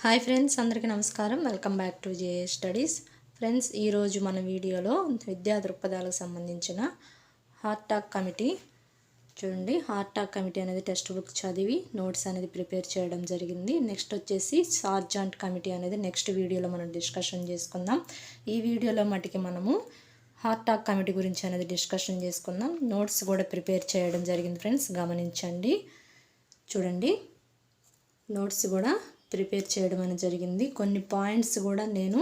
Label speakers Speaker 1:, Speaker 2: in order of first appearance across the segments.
Speaker 1: Hi friends అందరికీ నమస్కారం. Welcome back to J studies. Friends ఈరోజు మన వీడియోలో విద్యా దృక్పథాలకు సంబంధించిన హార్ట్ టాక్ కమిటీ చూడండి. హార్ట్ టాక్ కమిటీ అనేది టెక్స్ట్ బుక్ చదివి నోట్స్ అనేది ప్రిపేర్ చేయడం జరిగింది. నెక్స్ట్ వచ్చేసి సార్జాంట్ కమిటీ అనేది నెక్స్ట్ వీడియోలో మనం డిస్కషన్ చేసుకుందాం. ఈ వీడియోలో మటుకి మనము హార్ట్ టాక్ కమిటీ గురించి అనేది డిస్కషన్ చేసుకుందాం. నోట్స్ కూడా ప్రిపేర్ చేయడం జరిగింది ఫ్రెండ్స్ గమనించండి. చూడండి నోట్స్ కూడా ప్రిపేర్ చేయడం అనేది జరిగింది. కొన్ని పాయింట్స్ కూడా నేను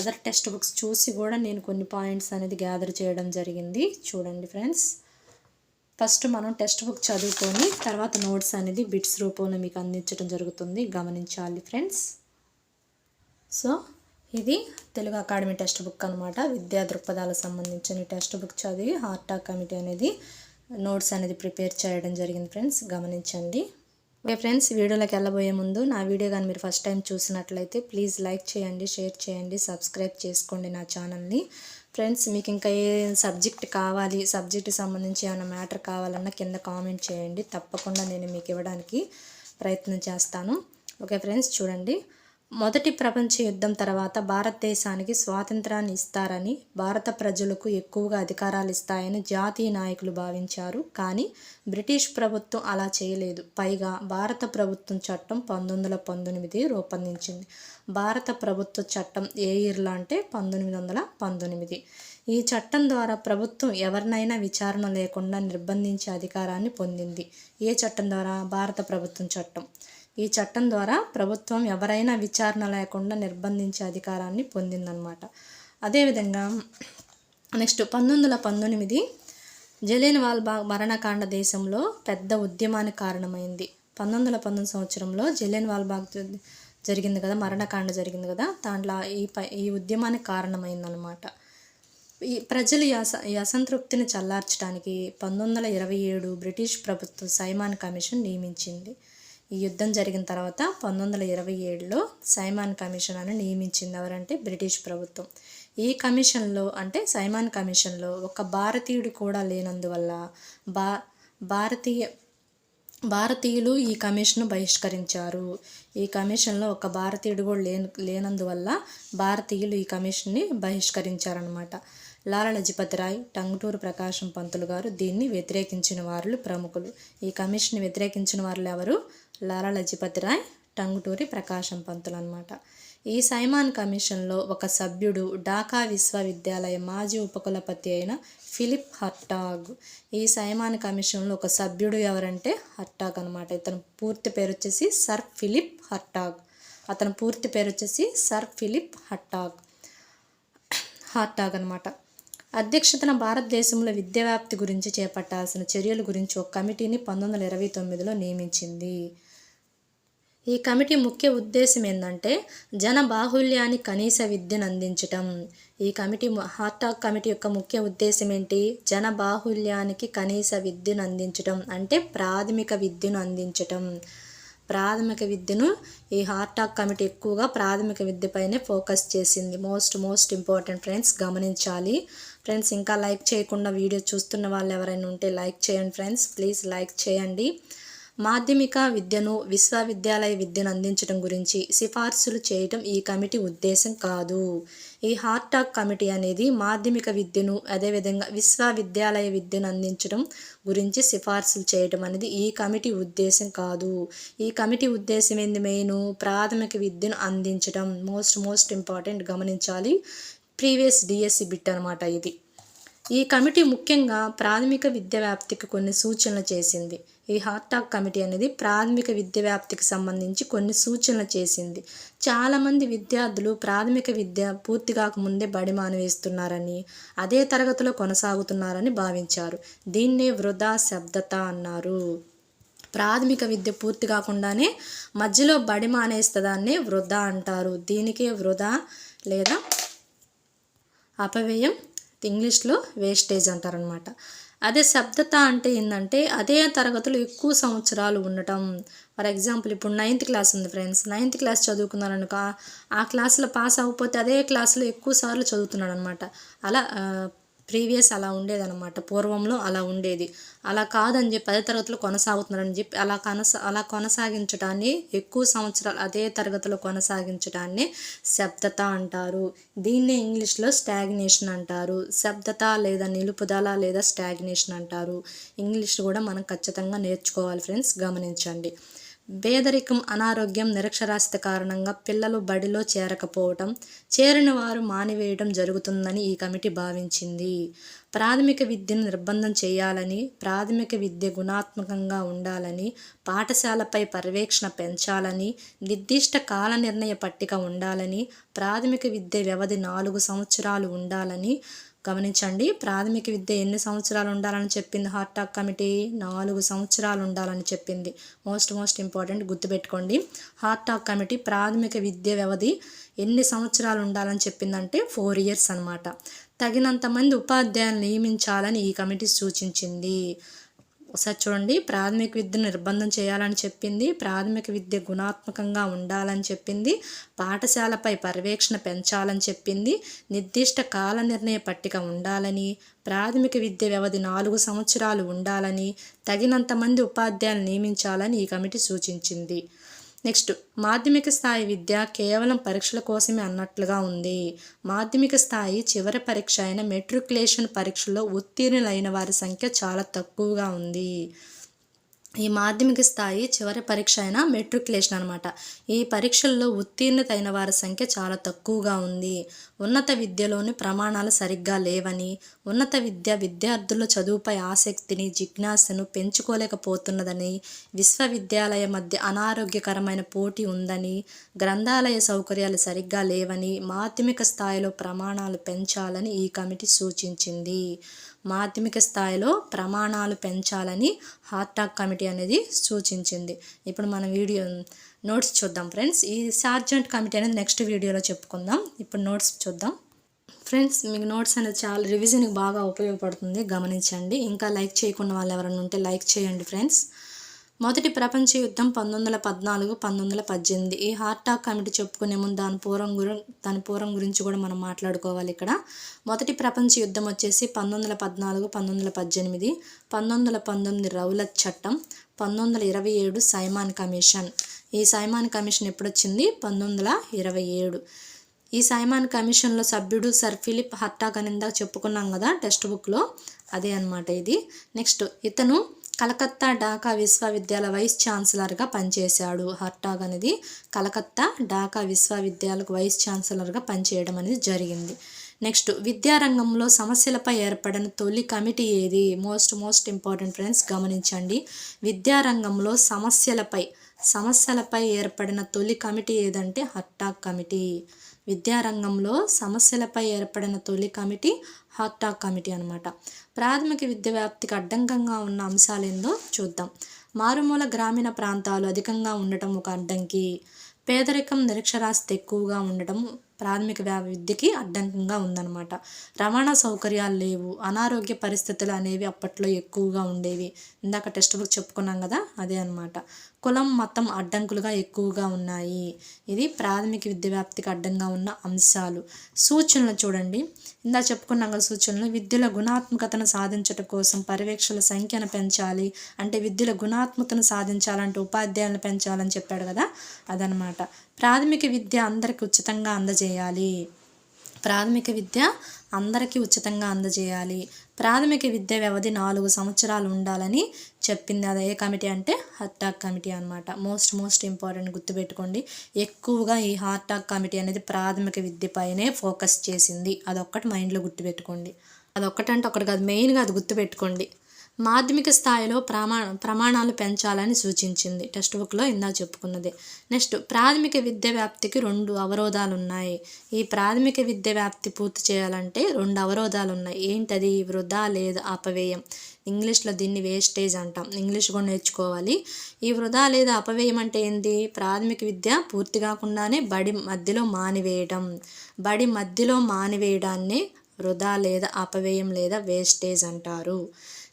Speaker 1: అదర్ టెక్స్ట్ బుక్స్ చూసి కూడా నేను కొన్ని పాయింట్స్ అనేది గ్యాదర్ చేయడం జరిగింది. చూడండి ఫ్రెండ్స్. ఫస్ట్ మనం టెక్స్ట్ బుక్ చదువుకొని తర్వాత నోట్స్ అనేది బిట్స్ రూపంలో మీకు అందించడం జరుగుతుంది. గమనించాలి ఫ్రెండ్స్. సో ఇది తెలుగు అకాడమీ టెక్స్ట్ బుక్ అనమాట విద్యా దృక్పథాలకు సంబంధించిన టెక్స్ట్ బుక్ చదివి హార్ట్ టాక్ కమిటీ అనేది నోట్స్ అనేది ప్రిపేర్ చేయడం జరిగింది ఫ్రెండ్స్. గమనించండి. ఓకే ఫ్రెండ్స్ వీడియోలోకి వెళ్ళబోయే ముందు నా వీడియో కానీ మీరు ఫస్ట్ టైం చూసినట్లయితే ప్లీజ్ లైక్ చేయండి షేర్ చేయండి సబ్స్క్రైబ్ చేసుకోండి నా ఛానల్ని. ఫ్రెండ్స్ మీకు ఇంకా ఏ సబ్జెక్ట్ కావాలి సబ్జెక్ట్కి సంబంధించి ఏమైనా మ్యాటర్ కావాలన్నా కింద కామెంట్ చేయండి. తప్పకుండా నేను మీకు ఇవ్వడానికి ప్రయత్నం చేస్తాను. ఓకే ఫ్రెండ్స్ చూడండి. మొదటి ప్రపంచ యుద్ధం తర్వాత భారతదేశానికి స్వాతంత్రాన్ని ఇస్తారని భారత ప్రజలకు ఎక్కువగా అధికారాలు ఇస్తాయని జాతీయ నాయకులు భావించారు. కానీ బ్రిటిష్ ప్రభుత్వం అలా చేయలేదు. పైగా భారత ప్రభుత్వం చట్టం పంతొమ్మిది వందల పంతొమ్మిది రూపొందించింది. భారత ప్రభుత్వ చట్టం ఏ ఇయర్లో అంటే పంతొమ్మిది వందల పంతొమ్మిది. ఈ చట్టం ద్వారా ప్రభుత్వం ఎవరినైనా విచారణ లేకుండా నిర్బంధించే అధికారాన్ని పొందింది. ఏ చట్టం ద్వారా? భారత ప్రభుత్వం చట్టం. ఈ చట్టం ద్వారా ప్రభుత్వం ఎవరైనా విచారణ లేకుండా నిర్బంధించే అధికారాన్ని పొందిందనమాట అదేవిధంగా నెక్స్ట్ పంతొమ్మిది వందల పంతొమ్మిది జలియన్ వాల్బాగ్ మరణకాండ దేశంలో పెద్ద ఉద్యమానికి కారణమైంది. పంతొమ్మిది వందల పంతొమ్మిది సంవత్సరంలో జలియన్ వాల్బాగ్ జరిగింది కదా మరణకాండ జరిగింది కదా దాంట్లో ఈ ఈ ఉద్యమానికి కారణమైందనమాట ఈ ప్రజలు ఈ అస ఈ అసంతృప్తిని చల్లార్చడానికి పంతొమ్మిది వందల ఇరవై ఏడు బ్రిటిష్ ప్రభుత్వం సైమాన్ కమిషన్ నియమించింది. ఈ యుద్ధం జరిగిన తర్వాత పంతొమ్మిది వందల ఇరవై ఏడులో సైమాన్ కమిషన్ అని నియమించింది ఎవరంటే బ్రిటిష్ ప్రభుత్వం. ఈ కమిషన్లో అంటే సైమాన్ కమిషన్లో ఒక భారతీయుడు కూడా లేనందువల్ల భా భారతీయ భారతీయులు ఈ కమిషన్ను బహిష్కరించారు. ఈ కమిషన్లో ఒక భారతీయుడు కూడా లేని లేనందువల్ల భారతీయులు ఈ కమిషన్ని బహిష్కరించారనమాట లాలా లజపతి రాయ్ టంగుటూరు ప్రకాశం పంతులు గారు దీన్ని వ్యతిరేకించిన వారు ప్రముఖులు. ఈ కమిషన్ వ్యతిరేకించిన వారు ఎవరు? లాలా లజపతి రాయ్ టంగుటూరి ప్రకాశం పంతులు అనమాట ఈ సైమాన్ కమిషన్లో ఒక సభ్యుడు ఢాకా విశ్వవిద్యాలయ మాజీ ఉపకులపతి అయిన ఫిలిప్ హర్టాగ్. ఈ సైమాన్ కమిషన్లో ఒక సభ్యుడు ఎవరంటే హర్టాగ్ అనమాట ఇతను పూర్తి పేరు వచ్చేసి సర్ ఫిలిప్ హర్టాగ్. అతని పూర్తి పేరు వచ్చేసి సర్ ఫిలిప్ హర్టాగ్. హార్టాగ్ అనమాట అధ్యక్షతన భారతదేశంలో విద్యావ్యాప్తి గురించి చేపట్టాల్సిన చర్యల గురించి ఒక కమిటీని పంతొమ్మిది వందల ఇరవై తొమ్మిదిలో నియమించింది. ఈ కమిటీ ముఖ్య ఉద్దేశం ఏంటంటే జన బాహుల్యాన్ని కనీస విద్యను అందించటం. ఈ కమిటీ హార్టాక్ కమిటీ యొక్క ముఖ్య ఉద్దేశం ఏంటి? జన బాహుల్యానికి కనీస విద్యను అందించటం అంటే ప్రాథమిక విద్యను అందించటం. ప్రాథమిక విద్యను ఈ హార్టాక్ కమిటీ ఎక్కువగా ప్రాథమిక విద్యపైనే ఫోకస్ చేసింది. మోస్ట్ మోస్ట్ ఇంపార్టెంట్ ఫ్రెండ్స్ గమనించాలి. ఫ్రెండ్స్ ఇంకా లైక్ చేయకుండా వీడియో చూస్తున్న వాళ్ళు ఎవరైనా ఉంటే లైక్ చేయండి ఫ్రెండ్స్. ప్లీజ్ లైక్ చేయండి. మాధ్యమిక విద్యను విశ్వవిద్యాలయ విద్యను అందించడం గురించి సిఫార్సులు చేయటం ఈ కమిటీ ఉద్దేశం కాదు. ఈ హార్టాక్ కమిటీ అనేది మాధ్యమిక విద్యను అదేవిధంగా విశ్వవిద్యాలయ విద్యను అందించడం గురించి సిఫార్సులు చేయటం అనేది ఈ కమిటీ ఉద్దేశం కాదు. ఈ కమిటీ ఉద్దేశం ఏంది మెయిన్? ప్రాథమిక విద్యను అందించడం. మోస్ట్ మోస్ట్ ఇంపార్టెంట్ గమనించాలి. ప్రీవియస్ డిఎస్సి బిట్ అనమాట ఇది. ఈ కమిటీ ముఖ్యంగా ప్రాథమిక విద్య వ్యాప్తికి కొన్ని సూచనలు చేసింది. ఈ హార్టాక్ కమిటీ అనేది ప్రాథమిక విద్య వ్యాప్తికి సంబంధించి కొన్ని సూచనలు చేసింది. చాలామంది విద్యార్థులు ప్రాథమిక విద్య పూర్తి కాకముందే బడి మానవేస్తున్నారని అదే తరగతిలో కొనసాగుతున్నారని భావించారు. దీన్నే వృధా శబ్దత అన్నారు. ప్రాథమిక విద్య పూర్తి కాకుండానే మధ్యలో బడి మానేస్తుందాన్నే వృధా అంటారు. దీనికే వృధా లేదా అపవ్యయం ఇంగ్లీష్లో వేస్టేజ్ అంటారనమాట. అదే శబ్దత అంటే ఏంటంటే అదే తరగతిలో ఎక్కువ సంవత్సరాలు ఉండటం. ఫర్ ఎగ్జాంపుల్ ఇప్పుడు నైన్త్ క్లాస్ ఉంది ఫ్రెండ్స్. నైన్త్ క్లాస్ చదువుకున్నారనుక ఆ క్లాస్లో పాస్ అవ్వకపోతే అదే క్లాస్లో ఎక్కువ సార్లు చదువుతున్నాడు అనమాట అలా ప్రీవియస్ అలా ఉండేదన్నమాట. పూర్వంలో అలా ఉండేది. అలా కాదని చెప్పి పది తరగతిలో కొనసాగుతున్నారని చెప్పి అలా కొనసా అలా కొనసాగించడాన్ని ఎక్కువ సంవత్సరాలు అదే తరగతిలో కొనసాగించడాన్ని శబ్దత అంటారు. దీన్నే ఇంగ్లీష్లో స్టాగ్నేషన్ అంటారు. శబ్దత లేదా నిలుపుదల లేదా స్టాగ్నేషన్ అంటారు. ఇంగ్లీష్ కూడా మనం ఖచ్చితంగా నేర్చుకోవాలి ఫ్రెండ్స్ గమనించండి. పేదరికం అనారోగ్యం నిరక్షరాస్యత కారణంగా పిల్లలు బడిలో చేరకపోవటం చేరిన వారు మానివేయడం జరుగుతుందని ఈ కమిటీ భావించింది. ప్రాథమిక విద్యను నిర్బంధం చేయాలని ప్రాథమిక విద్య గుణాత్మకంగా ఉండాలని పాఠశాలపై పర్యవేక్షణ పెంచాలని నిర్దిష్ట కాల నిర్ణయ పట్టిక ఉండాలని ప్రాథమిక విద్య వ్యవధి నాలుగు సంవత్సరాలు ఉండాలని గమనించండి. ప్రాథమిక విద్య ఎన్ని సంవత్సరాలు ఉండాలని చెప్పింది? హార్ట్ టాక్ కమిటీ నాలుగు సంవత్సరాలు ఉండాలని చెప్పింది. మోస్ట్ మోస్ట్ ఇంపార్టెంట్ గుర్తుపెట్టుకోండి. హార్ట్ టాక్ కమిటీ ప్రాథమిక విద్య వ్యవధి ఎన్ని సంవత్సరాలు ఉండాలని చెప్పిందంటే ఫోర్ ఇయర్స్ అనమాట తగినంత మంది ఉపాధ్యాయులు నియమించాలని ఈ కమిటీ సూచించింది. ఒకసారి చూడండి. ప్రాథమిక విద్యను నిర్బంధం చేయాలని చెప్పింది. ప్రాథమిక విద్య గుణాత్మకంగా ఉండాలని చెప్పింది. పాఠశాలపై పర్యవేక్షణ పెంచాలని చెప్పింది. నిర్దిష్ట కాల నిర్ణయ పట్టిక ఉండాలని ప్రాథమిక విద్య వ్యవధి నాలుగు సంవత్సరాలు ఉండాలని తగినంత మంది ఉపాధ్యాయులు నియమించాలని ఈ కమిటీ సూచించింది. నెక్స్ట్ మాధ్యమిక స్థాయి విద్య కేవలం పరీక్షల కోసమే అన్నట్లుగా ఉంది. మాధ్యమిక స్థాయి చివరి పరీక్ష అయిన మెట్రికులేషన్ పరీక్షలో ఉత్తీర్ణులైన వారి సంఖ్య చాలా తక్కువగా ఉంది. ఈ మాధ్యమిక స్థాయి చివరి పరీక్ష అయిన మెట్రికులేషన్ అనమాట ఈ పరీక్షల్లో ఉత్తీర్ణత అయిన వారి సంఖ్య చాలా తక్కువగా ఉంది. ఉన్నత విద్యలోని ప్రమాణాలు సరిగ్గా లేవని ఉన్నత విద్య విద్యార్థుల చదువుపై ఆసక్తిని జిజ్ఞాసను పెంచుకోలేకపోతున్నదని విశ్వవిద్యాలయ మధ్య అనారోగ్యకరమైన పోటీ ఉందని గ్రంథాలయ సౌకర్యాలు సరిగ్గా లేవని మాధ్యమిక స్థాయిలో ప్రమాణాలు పెంచాలని ఈ కమిటీ సూచించింది. మాధ్యమిక స్థాయిలో ప్రమాణాలు పెంచాలని హార్టాక్ కమిటీ అనేది సూచించింది. ఇప్పుడు మన వీడియో నోట్స్ చూద్దాం ఫ్రెండ్స్. ఈ సార్జెంట్ కమిటీ అనేది నెక్స్ట్ వీడియోలో చెప్పుకుందాం. ఇప్పుడు నోట్స్ చూద్దాం. ఫ్రెండ్స్ మీకు నోట్స్ అనేది చాలా రివిజన్కి బాగా ఉపయోగపడుతుంది. గమనించండి. ఇంకా లైక్ చేయకుండా వాళ్ళు ఎవరైనా ఉంటే లైక్ చేయండి ఫ్రెండ్స్. మొదటి ప్రపంచ యుద్ధం పంతొమ్మిది వందల పద్నాలుగు పంతొమ్మిది వందల పద్దెనిమిది. ఈ హార్ట్ టాక్ కమిటీ చెప్పుకునే ముందు దాని పూర్వం గురి దాని పూర్వం గురించి కూడా మనం మాట్లాడుకోవాలి ఇక్కడ. మొదటి ప్రపంచ యుద్ధం వచ్చేసి పంతొమ్మిది వందల పద్నాలుగు పంతొమ్మిది వందల పద్దెనిమిది. పంతొమ్మిది వందల పంతొమ్మిది రౌలత్ చట్టం. పంతొమ్మిది వందల ఇరవై ఏడు సైమాన్ కమిషన్. ఈ సైమాన్ కమిషన్ ఎప్పుడు వచ్చింది పంతొమ్మిది వందల ఇరవై ఏడు. ఈ సైమాన్ కమిషన్లో సభ్యుడు సర్ ఫిలిప్ హర్టాగ్ అని ఇందాక చెప్పుకున్నాం కదా టెక్స్ట్ బుక్లో. అదే అనమాట ఇది. నెక్స్ట్ ఇతను కలకత్తా ఢాకా విశ్వవిద్యాలయ వైస్ ఛాన్సలర్గా పనిచేశాడు. హర్టాగ్ అనేది కలకత్తా ఢాకా విశ్వవిద్యాలయకు వైస్ ఛాన్సలర్గా పనిచేయడం అనేది జరిగింది. నెక్స్ట్ విద్యారంగంలో సమస్యలపై ఏర్పడిన తొలి కమిటీ ఏది? మోస్ట్ మోస్ట్ ఇంపార్టెంట్ ఫ్రెండ్స్ గమనించండి. విద్యారంగంలో సమస్యలపై సమస్యలపై ఏర్పడిన తొలి కమిటీ ఏదంటే హర్టాగ్ కమిటీ. విద్యారంగంలో సమస్యలపై ఏర్పడిన తొలి కమిటీ హార్టాక్ కమిటీ అనమాట ప్రాథమిక విద్య వ్యాప్తికి అడ్డంకంగా ఉన్న అంశాలు ఏందో చూద్దాం. మారుమూల గ్రామీణ ప్రాంతాలు అధికంగా ఉండటం ఒక అడ్డంకి. పేదరికం నిరక్షరాస్యత ఎక్కువగా ఉండటం ప్రాథమిక విద్యకి అడ్డంకంగా ఉందన్నమాట. రవాణా సౌకర్యాలు లేవు. అనారోగ్య పరిస్థితులు అనేవి అప్పట్లో ఎక్కువగా ఉండేవి. ఇందాక టెక్స్ట్ బుక్ చెప్పుకున్నాం కదా అదే అనమాట కులం మతం అడ్డంకులుగా ఎక్కువగా ఉన్నాయి. ఇది ప్రాథమిక విద్య వ్యాప్తికి అడ్డంగా ఉన్న అంశాలు. సూచనలు చూడండి. ఇందా చెప్పుకున్నాం కదా సూచనలు. విద్యల గుణాత్మకతను సాధించడం కోసం పర్యవేక్షల సంఖ్యను పెంచాలి. అంటే విద్యల గుణాత్మకతను సాధించాలంటే ఉపాధ్యాయులను పెంచాలని చెప్పాడు కదా. అదనమాట. ప్రాథమిక విద్య అందరికీ ఉచితంగా అందజేయాలి. ప్రాథమిక విద్య అందరికీ ఉచితంగా అందజేయాలి. ప్రాథమిక విద్య వ్యవధి నాలుగు సంవత్సరాలు ఉండాలని చెప్పింది అది ఏ కమిటీ అంటే హార్టాక్ కమిటీ అనమాట మోస్ట్ మోస్ట్ ఇంపార్టెంట్ గుర్తుపెట్టుకోండి. ఎక్కువగా ఈ హార్టాక్ కమిటీ అనేది ప్రాథమిక విద్యపైనే ఫోకస్ చేసింది. అదొక్కటి మైండ్లో గుర్తుపెట్టుకోండి. అదొక్కటంటే ఒకటి కాదు మెయిన్గా అది గుర్తుపెట్టుకోండి. మాధ్యమిక స్థాయిలో ప్రమాణ ప్రమాణాలు పెంచాలని సూచించింది. టెక్స్ట్ బుక్లో ఇందా చెప్పుకున్నది. నెక్స్ట్ ప్రాథమిక విద్య వ్యాప్తికి రెండు అవరోధాలు ఉన్నాయి ఈ ప్రాథమిక విద్య వ్యాప్తి పూర్తి చేయాలంటే రెండు అవరోధాలు ఉన్నాయి ఏంటది? వృధా లేదా అపవ్యయం? ఇంగ్లీష్లో దీన్ని వేస్టేజ్ అంటాం. ఇంగ్లీష్ కూడా నేర్చుకోవాలి. ఈ వృధా లేదా అపవ్యయం అంటే ఏంటి ప్రాథమిక విద్య పూర్తి కాకుండానే బడి మధ్యలో మానివేయడం బడి మధ్యలో మానివేయడాన్ని వృధా లేదా అపవ్యయం లేదా వేస్టేజ్ అంటారు.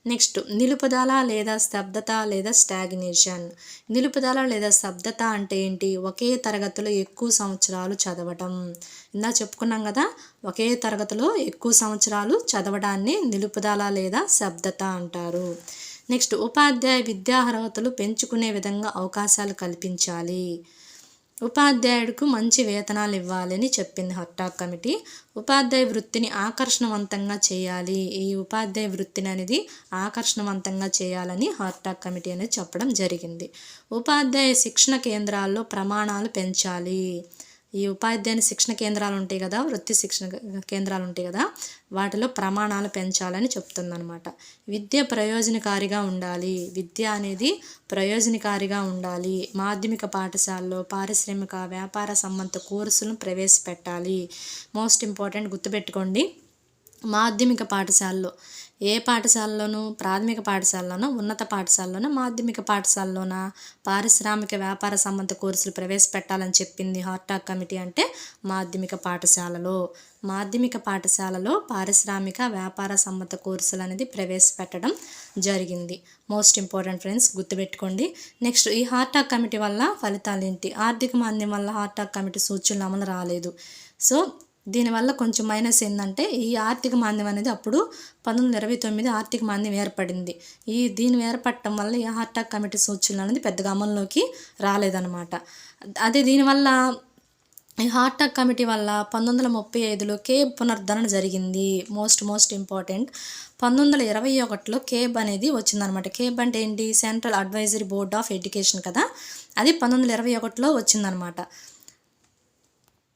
Speaker 1: నెక్స్ట్ నిలుపుదల లేదా స్తబ్దత లేదా స్టాగ్నేషన్. నిలుపుదల లేదా స్తబ్దత అంటే ఏంటి? ఒకే తరగతిలో ఎక్కువ సంవత్సరాలు చదవటం. ఇందా చెప్పుకున్నాం కదా ఒకే తరగతిలో ఎక్కువ సంవత్సరాలు చదవడాన్ని నిలుపుదల లేదా శబ్దత అంటారు. నెక్స్ట్ ఉపాధ్యాయ విద్యా అర్హతలు పెంచుకునే విధంగా అవకాశాలు కల్పించాలి. ఉపాధ్యాయుడికి మంచి వేతనాలు ఇవ్వాలని చెప్పింది హట్టాక్ కమిటీ. ఉపాధ్యాయ వృత్తిని ఆకర్షణవంతంగా చేయాలి. ఈ ఉపాధ్యాయ వృత్తిని అనేది ఆకర్షణవంతంగా చేయాలని హార్టాక్ కమిటీ అనేది చెప్పడం జరిగింది. ఉపాధ్యాయ శిక్షణ కేంద్రాల్లో ప్రమాణాలు పెంచాలి. ఈ ఉపాధ్యాయుని శిక్షణ కేంద్రాలు ఉంటాయి కదా వృత్తి శిక్షణ కేంద్రాలు ఉంటాయి కదా వాటిలో ప్రమాణాలు పెంచాలని చెప్తుందనమాట విద్య ప్రయోజనకారిగా ఉండాలి. విద్య అనేది ప్రయోజనకారిగా ఉండాలి. మాధ్యమిక పాఠశాలలో పారిశ్రామిక వ్యాపార సంబంధ కోర్సులను ప్రవేశపెట్టాలి. మోస్ట్ ఇంపార్టెంట్ గుర్తుపెట్టుకోండి. మాధ్యమిక పాఠశాలలో. ఏ పాఠశాలలోనూ? ప్రాథమిక పాఠశాలలోనూ? ఉన్నత పాఠశాలలోనూ? మాధ్యమిక పాఠశాలలోన? పారిశ్రామిక వ్యాపార సంబంధ కోర్సులు ప్రవేశపెట్టాలని చెప్పింది హార్టాక్ కమిటీ అంటే మాధ్యమిక పాఠశాలలో. మాధ్యమిక పాఠశాలలో పారిశ్రామిక వ్యాపార సంబంధ కోర్సులు అనేది ప్రవేశపెట్టడం జరిగింది. మోస్ట్ ఇంపార్టెంట్ ఫ్రెండ్స్ గుర్తుపెట్టుకోండి. నెక్స్ట్ ఈ హార్టాక్ కమిటీ వల్ల ఫలితాలు ఏంటి? ఆర్థిక మాంద్యం వల్ల హార్టాక్ కమిటీ సూచనలు అమలు రాలేదు. సో దీనివల్ల కొంచెం మైనస్ ఏంటంటే ఈ ఆర్థిక మాంద్యం అనేది అప్పుడు పంతొమ్మిది ఇరవై తొమ్మిది ఆర్థిక మాంద్యం ఏర్పడింది. ఈ దీని ఏర్పడటం వల్ల ఈ హార్టాక్ కమిటీ సూచనలు అనేది పెద్దగా అమల్లోకి రాలేదన్నమాట. అదే దీనివల్ల ఈ హార్టాక్ కమిటీ వల్ల పంతొమ్మిది వందల ముప్పై ఐదులో కేబ్ పునరుద్ధరణ జరిగింది. Most most important. పంతొమ్మిది వందల ఇరవై ఒకటిలో కేబ్ అనేది వచ్చిందనమాట కేబ్ అంటే ఏంటి? Central advisory board of education కదా? అది పంతొమ్మిది వందల ఇరవై ఒకటిలో వచ్చిందనమాట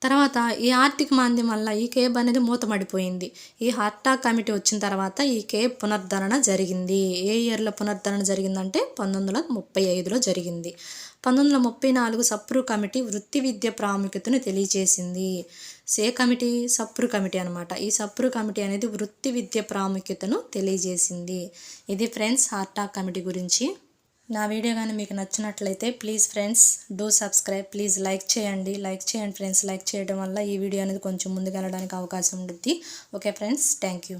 Speaker 1: తర్వాత ఈ ఆర్థిక మాంద్యం వల్ల ఈ కేబ్ అనేది మూతమడిపోయింది. ఈ హట్టా కమిటీ వచ్చిన తర్వాత ఈ కేబ్ పునరుద్ధరణ జరిగింది. ఏ ఇయర్లో పునరుద్ధరణ జరిగిందంటే పంతొమ్మిది వందల ముప్పై ఐదులో జరిగింది. పంతొమ్మిది వందల ముప్పై నాలుగు సప్రు కమిటీ వృత్తి విద్య ప్రాముఖ్యతను తెలియజేసింది. సే కమిటీ సప్రు కమిటీ అనమాట ఈ సప్రు కమిటీ అనేది వృత్తి విద్య ప్రాముఖ్యతను తెలియజేసింది. ఇది ఫ్రెండ్స్ హార్టా కమిటీ గురించి. నా వీడియో కానీ మీకు నచ్చినట్లయితే please friends do subscribe. Please like చేయండి. లైక్ చేయండి ఫ్రెండ్స్. లైక్ చేయడం వల్ల ఈ వీడియో అనేది కొంచెం ముందుకు వెళ్ళడానికి అవకాశం ఉంటుంది ఓకే ఫ్రెండ్స్ థ్యాంక్ యూ.